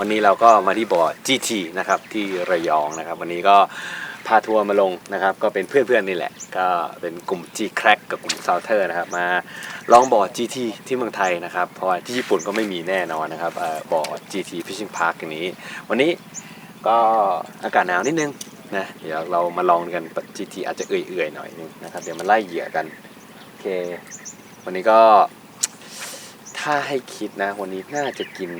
วันนี้เราก็มาที่บ่อ GT นะครับที่ระยองนะครับ วันนี้ก็พาทัวร์มาลงนะครับ ก็เป็นเพื่อนๆนี่แหละ ก็เป็นกลุ่ม G Crack กับกลุ่ม s o u t h e r นะครับ มาลองบ่อ GT ที่เมืองไทยนะครับ เพราะที่ญี่ปุ่นก็ไม่มีแน่นอนนะครับบ่อบ่อ GT Fishing Park อย่างนี้ วันนี้ก็อากาศหนาวนิดนึงนะเดี๋ยวเรามาลองกัน GT อาจจะเอื่อยๆหน่อยนึงนะครับ เดี๋ยวมาไล่เหยื่อกันโอเค วันนี้ก็ถ้าให้คิดนะ วันนี้น่าจะกิน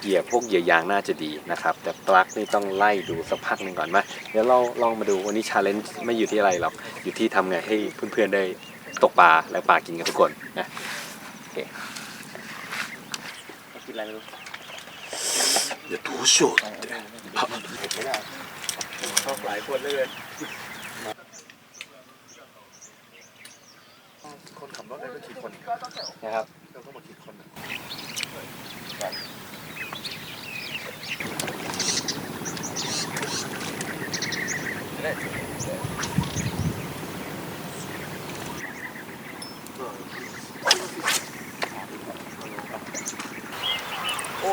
เกียร์พวกเกียร์ยางน่าจะดีนะครับ แต่ปลั๊กนี่ต้องไล่ดูสักพักหนึ่งก่อนมาเดี๋ยวเราลองมาดูวันนี้ชาเลนจ์ไม่อยู่ที่อะไรหรอก อยู่ที่ทำไงให้เพื่อนๆได้ตกปลาและปลากินกันทุกคนนะโอเคกินอะไรไม่รู้อย่าทูโชดชอบหลายคนเลยคนขับรถได้ก็กี่คนนะครับเราก็หมากี่คน お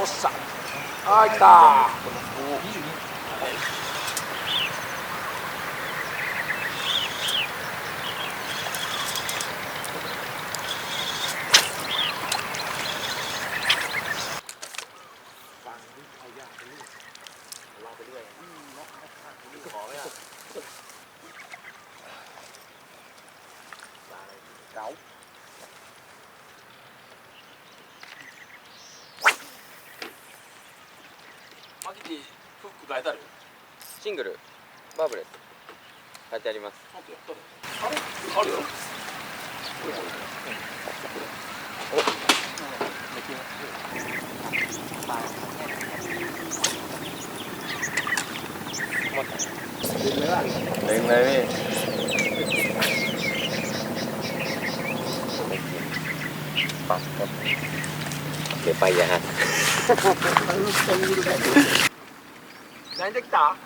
っしゃあ来た。バーブレス書いてありますちゃんとやったであれあるよเล็งเลยพี่ปักครับเดี๋ยวไปอย่าหัก 何できた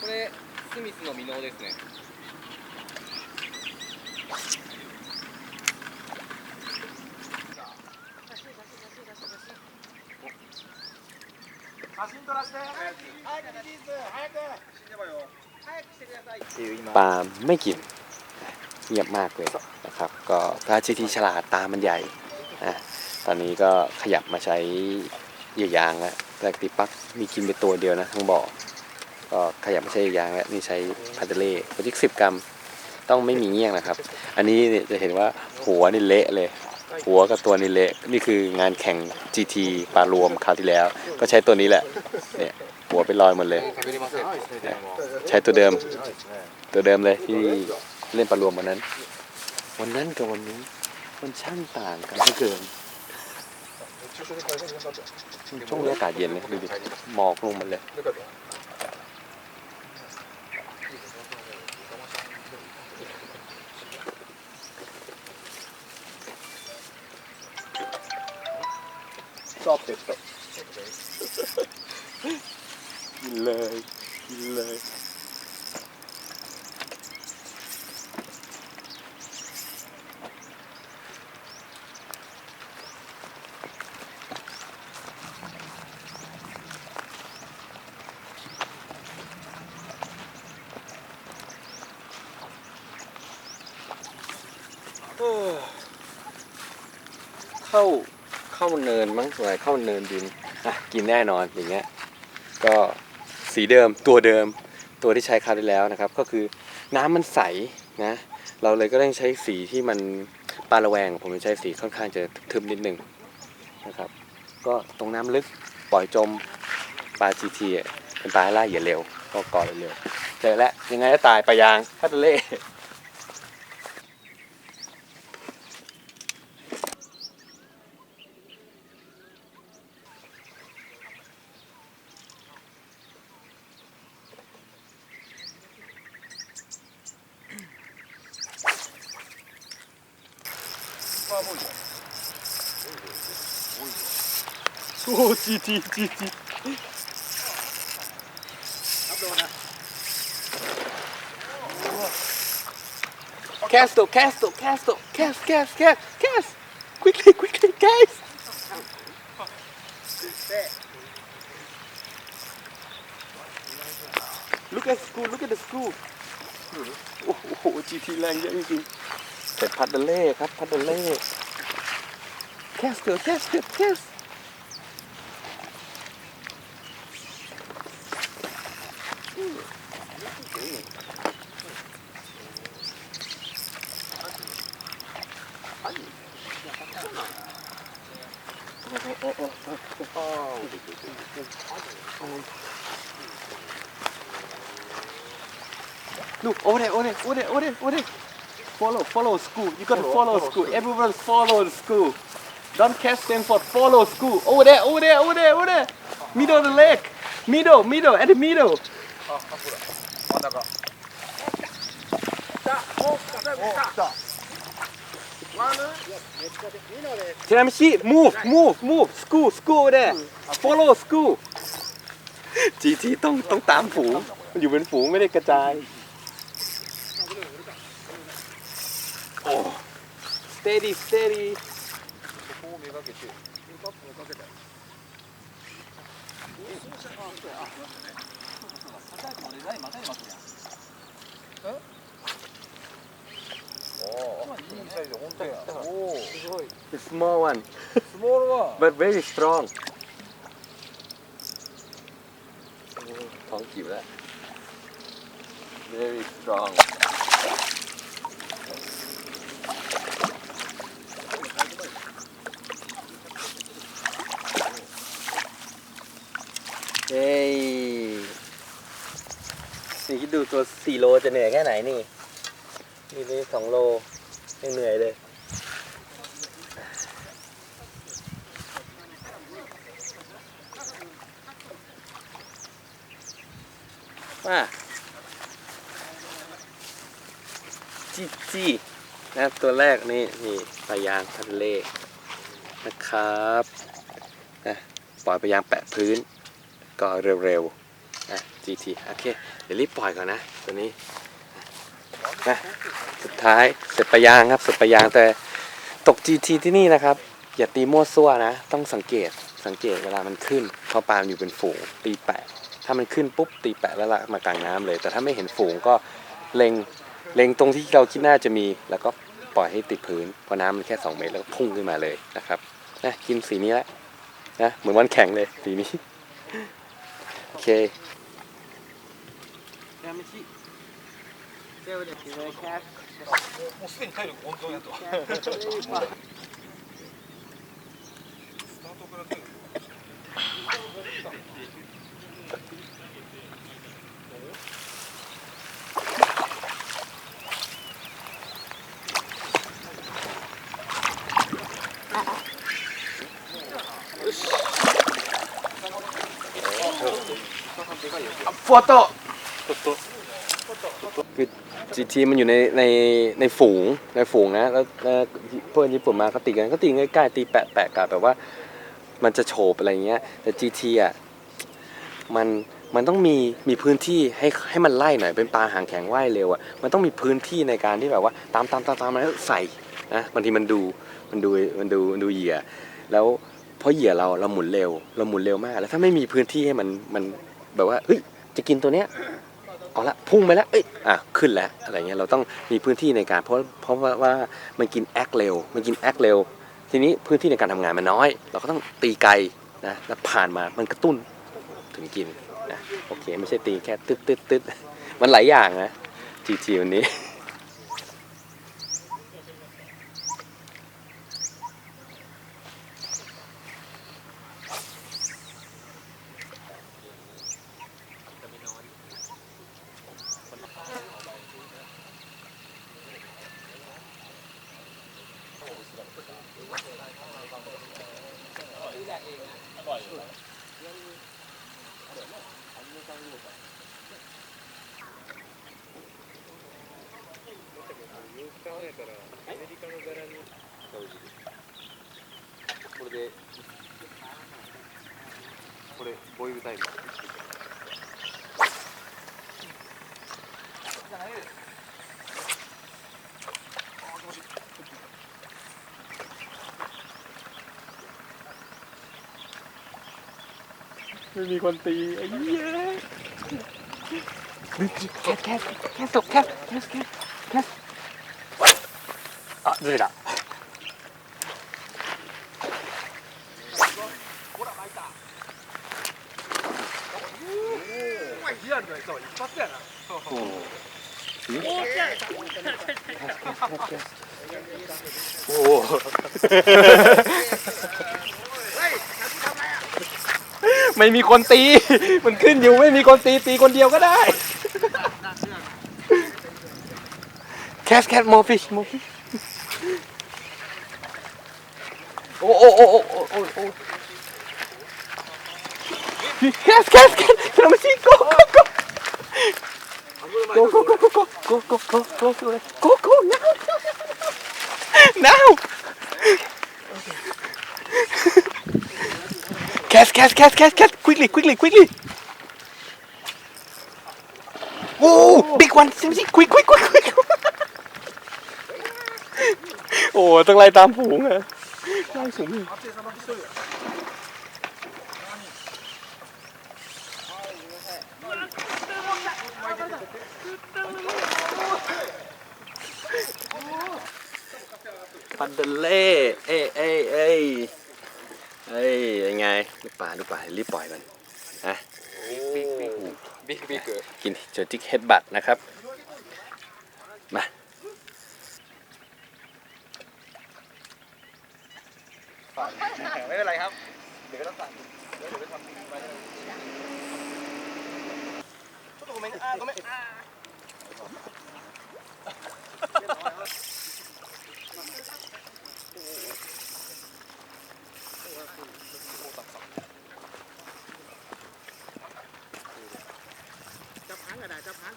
これ スミスのミノーですね写真撮らせてปลาไม่กินเงียบมากเลยนะครับ ก็ปลาชีทีฉลาดตามันใหญ่นะตอนนี้ก็ขยับมาใช้เหยื่อยางแล้วแต่ติปักมีกินไปตัวเดียวนะทั้งบ่อ ก็ขยับไมาใช่ยางแล้วนี่ใช้พาเดเล่โปรเจกสิบกรัมต้องไม่มีเงี้ยงนะครับ อันนี้จะเห็นว่าหัวนี่เละเลย หัวกับตัวนี่เละนี่คืองานแข่ง GT ปลารวมคราวที่แล้ว ก็ใช้ตัวนี้แหละเนี่ยหัวเป็นรอยหมดเลยใช้ตัวเดิม ตัวเดิมเลยที่เล่นปลารวมวันนั้น วันนั้นกับวันนี้มันช่างต่างกันเหลือเกินช่วงนี้อากาศเย็นเลยดูดิหมอกลงมาเลย อบเผ็ดแบบกินเลยกินเลยเข้า เข้าเนินมั้งสวยเข้าเนินดินอะกินแน่นอนอย่างเงี้ยก็สีเดิมตัวเดิมตัวที่ใช้คราวที่แล้วนะครับ ก็คือน้ำมันใสนะเราเลยก็ต้องใช้สีที่มันปลาระแวง ผมจะใช้สีค่อนข้างจะทึมนิดนึงนะครับ ก็ตรงน้ำลึกปล่อยจมปลาจีทีเป็นปลาล่าเหยื่อเร็วก็กาะเร็วเจอแล้วยังไงก็ตายปลายางคัตเล จีจีจีจีรับโดนนะแคสต์ตัวแคสต์ตัวแคสต์ตัวแคสแคสแคสแคส quickly quickly guys เต้ Look at school, look at the school. โอ้โหจีทีแรงเยอะจริงๆแต่พัดเดเล่ครับ พัดเดเล่แคสเตอร์แคสเตอร์แคส Over there, over there, over there, over there. Follow, follow school. You gotta follow, follow, follow school. school. Everyone follow school. Don't catch them for follow school. Over there, over there, over there, over there. Middle of the lake. Middle, middle, at the middle. Tiramishi, move, move, move. School, school over there. Follow school. จีจีต้องต้องตามฝูง อยู่เป็นฝูงไม่ได้กระจาย steady steady ここをめがけてカップをかけておおいいサイズ本当やおおすごい the small one スモールは but very strong ท้องกิ่วแล้ว very strong ตัว4โลจะเหนื่อยแค่ไหนนี่นี่นี่2โลยังเหนื่อยเลยว่าจีจีนะตัวแรกนี่นี่ปลายางทะเลนะครับนะปล่อยปลายางแปะพื้นก็เร็วๆ นะ GT โอเคเดี๋ยวรีบปล่อยก่อนนะ ตัวนี้นะสุดท้ายเสร็จปลายางครับเสร็จปลายางแต่ตก GT ที่นี่นะครับ อย่าตีมั่วซั่วนะ ต้องสังเกตสังเกตเวลามันขึ้นเพราะปลามอยู่เป็นฝูงตีแปะ ถ้ามันขึ้นปุ๊บตีแปะแล้วลากมากลางน้ำเลย แต่ถ้าไม่เห็นฝูงก็เล็งเล็งตรงที่เราคิดน่าจะมีแล้วก็ปล่อยให้ติดพื้นเพราะน้ำมันแค่ 2 เมตรแล้วก็พุ่งขึ้นมาเลยนะครับนะกินสีนี้แล้วนะเหมือนวันแข่งเลยสีนี้โอเค やめち。もうすでに体力温存やと。スタートから。あ、ふわっと。 คือ GT มันอยู่ในในในฝูงในฝูงนะแล้วแล้วเพื่อนญี่ปุ่นมาเขาตีกันเขาตีใกล้ๆตีแปะแปะกันแบบว่า มันจะโฉบอะไรเงี้ย แต่ GT อะมันมันต้องมีมีพื้นที่ให้ให้มันไล่หน่อยเป็นปลาหางแข็งว่ายเร็วอะมันต้องมีพื้นที่ในการที่แบบว่า ตามตามตามตามแล้วใส่นะบางทีมันดูมันดูมันดูมันดูเหยื่อแล้วเพราะเหยื่อเราเราหมุนเร็ว เราหมุนเร็วมาก แล้วถ้าไม่มีพื้นที่ให้มันมันแบบว่าเฮ้ยจะกินตัวเนี้ย เอาละพุ่งไปแล้วเอ้ยอะขึ้นแล้วอะไรเงี้ยเราต้องมีพื้นที่ในการเพราะเพราะว่าว่ามันกินแอคเร็วมันกินแอคเร็ว ทีนี้พื้นที่ในการทำงานมันน้อย เราก็ต้องตีไกลนะแล้วผ่านมามันกระตุ้นถึงกินนะโอเคไม่ใช่ตีแค่ตึ๊ดตึ๊ดตึ๊ดมันหลายอย่างนะจีจีวันนี้ これでこれボイルタイム。 มีคนตีไอ้เหี้ยแคสแคสแคสตกแคสแคสแคสแคสあずれたリアルな人は一発やな。そうそう。おお。 ไม่มีคนตี มันขึ้นอยู่ไม่มีคนตีตีคนเดียวก็ได้ แคสแคสโมฟิชโมฟิชโอ้โอ้โอ้โอ้โอ้โอ้แคสแคสแคสเราไม่ใช่โกโกโกโกโกโกโกโกโกโกโกโกโกโก now now Catch, catch, catch, catch, catch! Quickly, quickly, quickly! Oh, big one! Simsi, quick, quick, quick, quick! โอ้ต้องไล่ตามฝูงอะไล่สูงปันเดเล่เอ้เอ้เอ้ เฮ้ยยังไงลูกป่าลูกป่ารีบปล่อยมันนะบิ๊กบิ๊กบิ๊กบิ๊กเกอร์กินเจอติ๊กเฮดบัตนะครับ มาไม่เป็นไรครับ เดี๋ยวก็ต้องตัดเดี๋ยวไปทำไปก็ไม่อ้าก็ไม่อ้า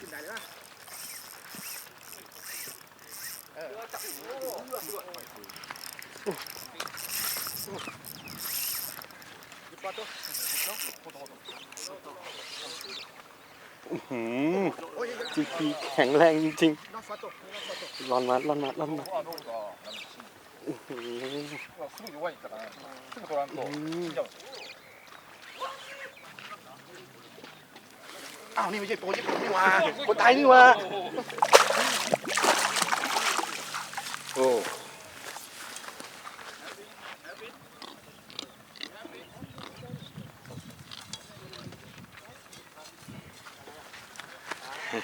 กินได้เลยป่ะเออจับหูเลือดด้วยยุบปะตจีพีแข็งแรงจริงๆร่อนมาร่อนมาร้อนมัอืม อ้าวนี่ไม่ใช่โปรญี่ปุ่นนี่หว่าคนไทยนี่หว่าโอ้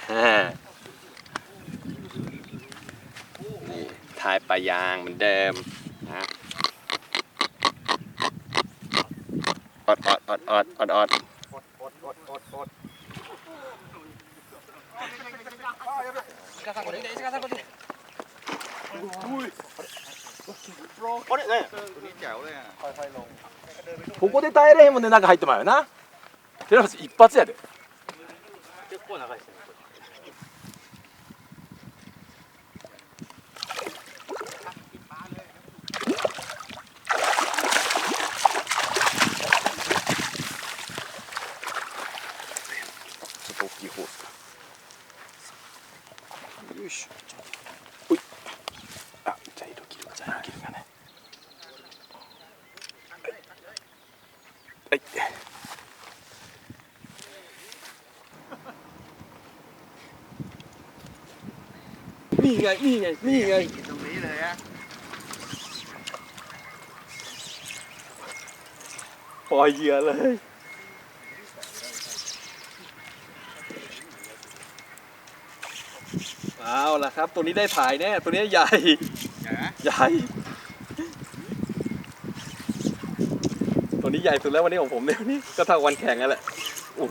ฮ่านี่ทายปลายางเหมือนเดิมนะออดออดออดออดออดออดอด 石川さんこれ。石川さんこれ。あれ？ねここで耐えれへんもんで中入ってまうよな。テラフス一発やで。結構長いですね นี่ไง นี่ไง นี่ไง ตรงนี้เลยฮะปล่อยเหยื่อเลย เอาละครับ ตัวนี้ได้ถ่ายแน่ ตัวนี้ใหญ่ใหญ่ ตัวนี้ใหญ่สุดแล้ววันนี้ของผมเนี่ยนี่ก็เท่าวันแข่งนั่นแหละ โอ้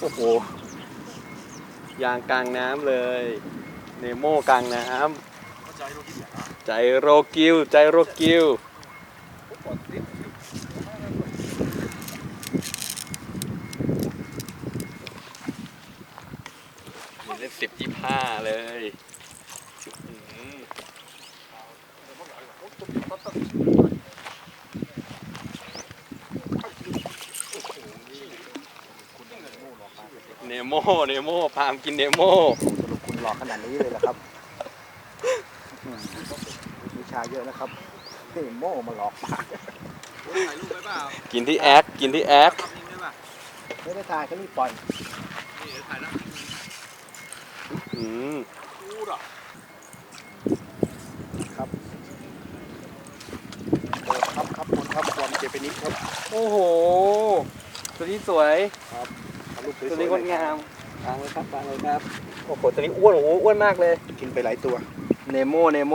โอ้โห ยางกลางน้ำเลย เนโมกลางน้ำใจโรกิวใจโรกิวเล่นสิบยี่ห้าเลยอื้อหือเน โมเนโมพามกินเนโมคุณหลอกขนาดนี้เลยเหรอครับวิชาเยอะนะครับนี่โม่มาหลอกปากกินที่แอคกินที่แอคไม่ได้ถ่ายก็รีบปล่อยอืมครับครับคนครับความเจแปนิสครับ โอ้โห ตัวนี้สวยเอาลูก ตัวนี้งดงามวางเลยครับวางเลยครับโอ้โหตัวนี้อ้วนโอ้โหอ้วนมากเลย กินไปหลายตัว เนโมเนโม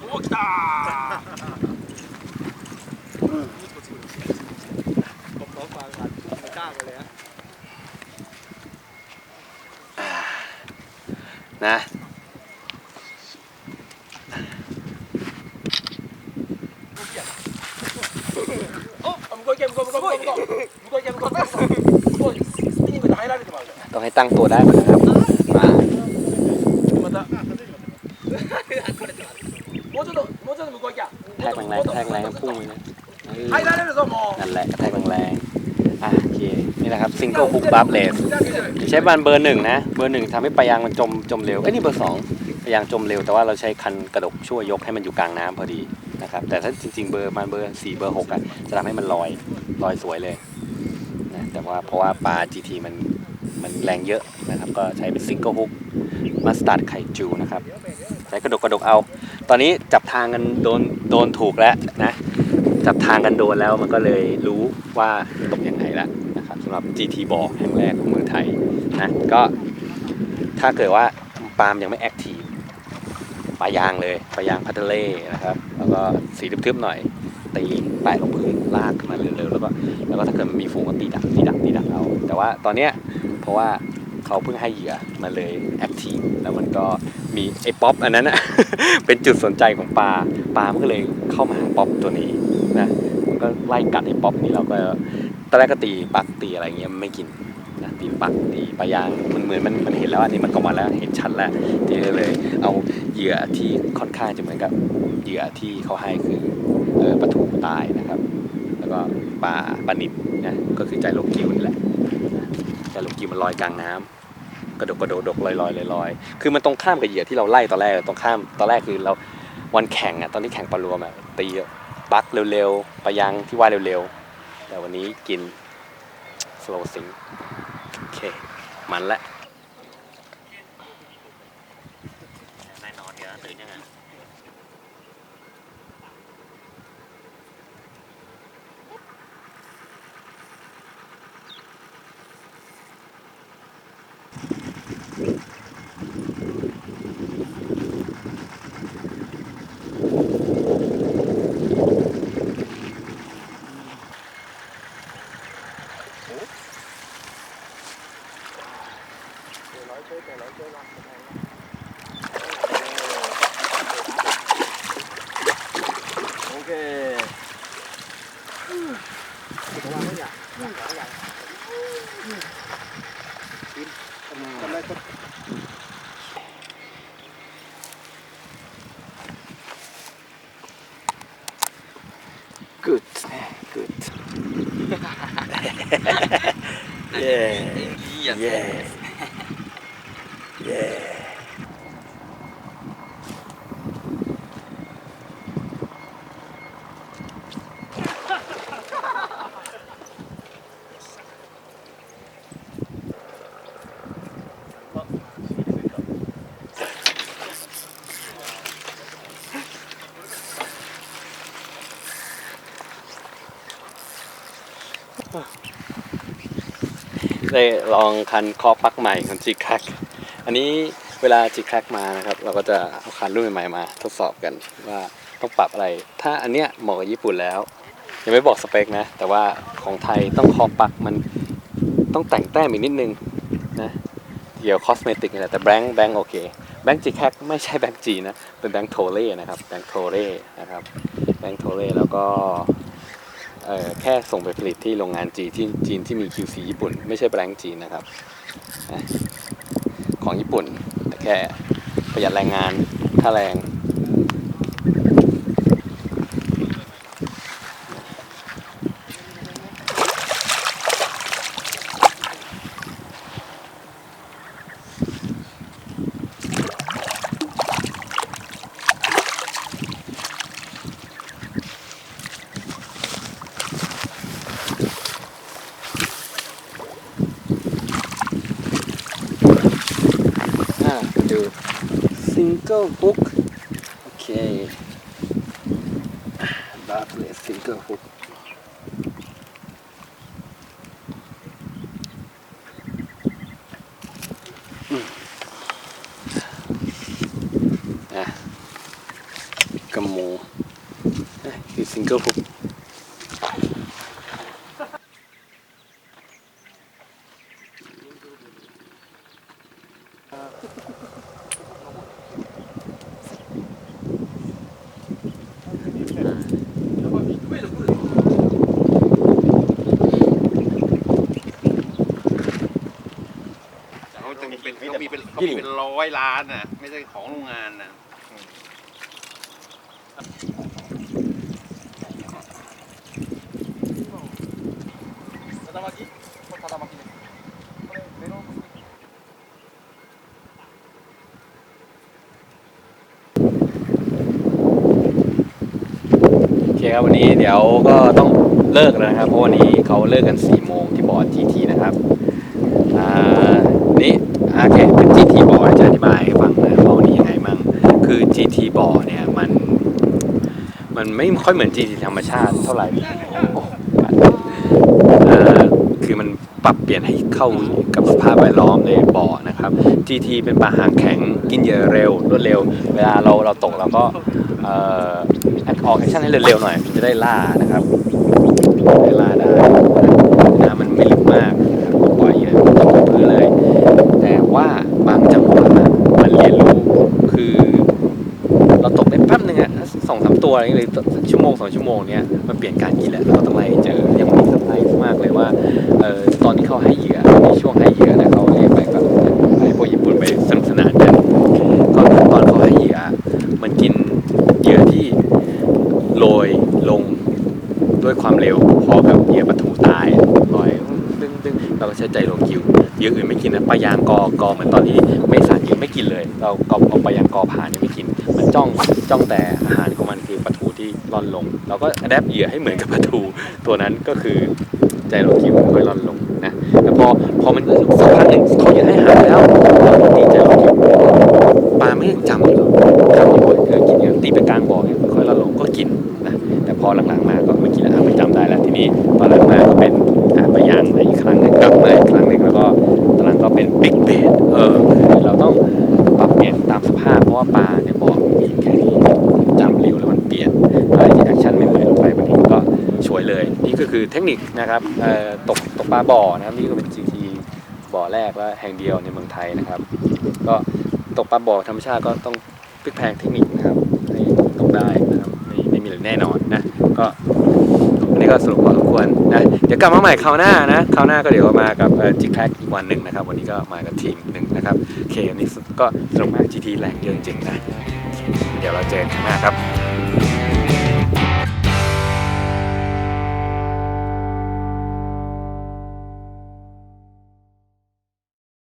โอ้ตจ้านะนะ ตั้งตัวได้หมดครับมาแทงแรงแทงแรงพุ่งเลยนะนั่นแหละแทงแรงอะโอเคนี่แหละครับซิงเกิลฮุกบัฟเลสใช้บันเบอร์หนึ่งนะเบอร์หนึ่งทำให้ปลายางมันจมจมเร็วไอ้นี่เบอร์สองปลายางจมเร็วแต่ว่าเราใช้คันกระดกช่วยยกให้มันอยู่กลางน้ำพอดีนะครับแต่ถ้าจริง ๆ เบอร์มันเบอร์สี่เบอร์หกอะจะทำให้มันลอยลอยสวยเลยนะแต่ว่าเพราะว่าปลาจีทีมัน มันแรงเยอะนะครับ ก็ใช้เป็นซิงเกิลฮุกมาสตาร์ดไข่จูนะครับ ใช้กระดกกระดกเอา ตอนนี้จับทางกันโดนโดนถูกแล้วนะ จับทางกันโดนแล้วมันก็เลยรู้ว่าตกยังไงแล้วนะครับสำหรับ GT บอแห่งแรกของเมืองไทยนะก็ถ้าเกิดว่าปาล์มยังไม่แอคทีฟปลายางเลยปลายางพัทเล่นะครับ แล้วก็สีทึบๆหน่อยตีแปะลงพื้นลากขึ้นมาเร็วๆแล้วก็แล้วก็ถ้าเกิดมันมีฝูงก็ตีดักตีดักตีดักเอา แต่ว่าตอนเนี้ย เพราะว่าเขาเพิ่งให้เหยื่อมาเลยแอคทีฟแล้วมันก็มีไอ้ป๊อปอันนั้นอะเป็นจุดสนใจของปลาปลามันก็เลยเข้ามาหาป๊อปตัวนี้นะมันก็ไล่กัดไอ้ป๊อปนี้เราก็ตอนแรกก็ตีปักตีอะไรเงี้ยมันไม่กินนะตีปักตีปลายางมันเหมือนมันมันเห็นแล้วอันนี้มันก็มาแล้วเห็นชัดแล้วทีนี้เลย เอาเหยื่อที่ค่อนข้างจะเหมือนกับเหยื่อที่เขาให้คือออปลาทูตายนะครับ แล้วก็ปลาปลานิบนะก็คือใจโลกิวนี่แหละ ใจโลกิวมันลอยกลางน้ำกระดกกระโดดดกลอยลอยลอยลอยคือมันตรงข้ามกับเหยื่อที่เราไล่ตอนแรกตรงข้ามตอนแรกคือเราวันแข่งอะตอนที่แข่งปลารวมอะตีปักเร็วๆปลายังที่ว่ายเร็วๆแต่วันนี้กิน slow sink โอเคมันละ Yes. ได้ลองคันคอปักใหม่ของ G Crack อันนี้เวลา G Crack มานะครับ เราก็จะเอาคันรุ่นใหม่ๆมา ทดสอบกันว่าต้องปรับอะไร ถ้าอันเนี้ยเหมาะกับญี่ปุ่นแล้ว ยังไม่บอกสเปคนะ แต่ว่าของไทยต้องคอปักมันต้องแต่งแต้มอีกนิดนึงนะเกี่ยวคอสเมติกนี่แหละแต่แบงค์แบงค์โอเคแบงค์ G Crack ไม่ใช่แบงค์จีนะ เป็นแบงค์โทเล่นะครับแบงค์โทเล่นะครับแบงค์โทเล่แล้วก็ แค่ส่งไปผลิตที่โรงงานจีนที่จีนที่มี QC ญี่ปุ่น ไม่ใช่แบรนด์จีนนะครับ ของญี่ปุ่นแต่แค่ประหยัดแรงงานค่าแรง single hook โอเคบาร์เลส single hook อืมอะกระหมูเอ้ยคือ single hook เขาจะมีเป็นเขามีเป็นเขามีเป็นร้ อยล้านน่ะ ไม่ใช่ของโรงงานน่ะโอเคครับวันนี้เดี๋ยวก็ต้องเลิกแล้วนะครับ เพราะวันนี้เขาเลิกกัน4ี่โมงที่บอร์ด GT นะครับ อ่า นี่ โอเคเป็น GT บอร์ดจะอธิบายให้ฟังนะว่าวันนี้ยังไงมั่งคือ GT บอร์ดเนี่ยมัน มัน ไม่ค่อยเหมือน GT ธรรมชาติเท่าไหร่คือมันปรับเปลี่ยนให้เข้ากับสภาพแวดล้อมในบ่อนะครับ GT เป็นปลาหางแข็งกินเหยื่อเร็วรวดเร็ว เวลาเราเราตกเราก็เอ่อแอคออกแอคชั่นให้เร็วๆหน่อยจะได้ล่านะครับได้ล่าได้น้ำมันไม่ลึกมากก็ปล่อยเหยื่อตกพื้นเลย แต่ว่าบางจังหวะมันเรียนรู้คือ เราตกได้แป๊บนึงอะสองสาม ตัวอะไรเงี้ยเลยชั่วโมงสองชั่วโมงเนี้ยมันเปลี่ยนการกินแหละเราต้องไล่ให้เจอยังมีเซอร์ไพรส์มากเลยว่าเออตอนที่เขาให้เหยื่อมีช่วงให้เหยื่อนะเขาเรียกไปแบบให้พวกญี่ปุ่นไปสนุกสนานกันก็ตอนเขาให้เหยื่อมันกินเหยื่อที่โรยลงด้วยความเร็วพอกับเหยื่อปลาทูตายลอยดึงดึงเราก็ใช้ใจโลคิวเหยื่ออื่นไม่กินนะปลายางกอกอเหมือนตอนที่ไม่สานเหยื่อไม่กินเลย เรากเอาปลายางกอผ่านเนี่ยไม่กิน มันจ้องจ้องแต่อาหาร ที่ร่อนลง เราก็อัดแอปเหยื่อให้เหมือนกับปลาทูตัวนั้นก็คือใจเราคิวค่อยร่อนลงนะแต่พอพอมันสักพักหนึ่งเขาเหยื่อให้อาหารแล้วเราตีใจเราคิวปลาไม่ยังจำอยู่จำอยู่คือกินเหยื่อตีไปกลางบ่อเนี่ยค่อยร่อนลงก็กินนะแต่พอหลังๆมาก็ไม่กินแล้วไม่จำได้แล้วทีนี้ตอนหลังมาก็เป็นอะปลายางอีกครั้งหนึงกลับมาอีกครั้งนึงแล้วก็ตอนหลังก็เป็นบิ๊กเบดเออคือเราต้องปรับเปลี่ยนตามสภาพเพราะว่าปลาเนี่ยบอกมีแค่ นี่ก็คือเทคนิคนะครับตกตกปลาบ่อนะครับนี่ก็เป็น GT บ่อแรกและแห่งเดียวในเมืองไทยนะครับ ก็ตกปลาบ่อธรรมชาติก็ต้องพลิกแพงเทคนิคนะครับให้ตกได้นะครับไม่ไม่มีเหลือแน่นอนนะก็อันนี้ก็สรุปพอสมควรนะเดี๋ยวกลับมาใหม่คราวหน้านะคราวหน้าก็เดี๋ยวมากับจิกแคกอีกวันหนึ่งนะครับ วันนี้ก็มากับทีมหนึ่งนะครับโอเคอันนี้ก็สนุกมาก GT แรงเยอะจริงๆนะเดี๋ยวเราเจอกันหน้าครับ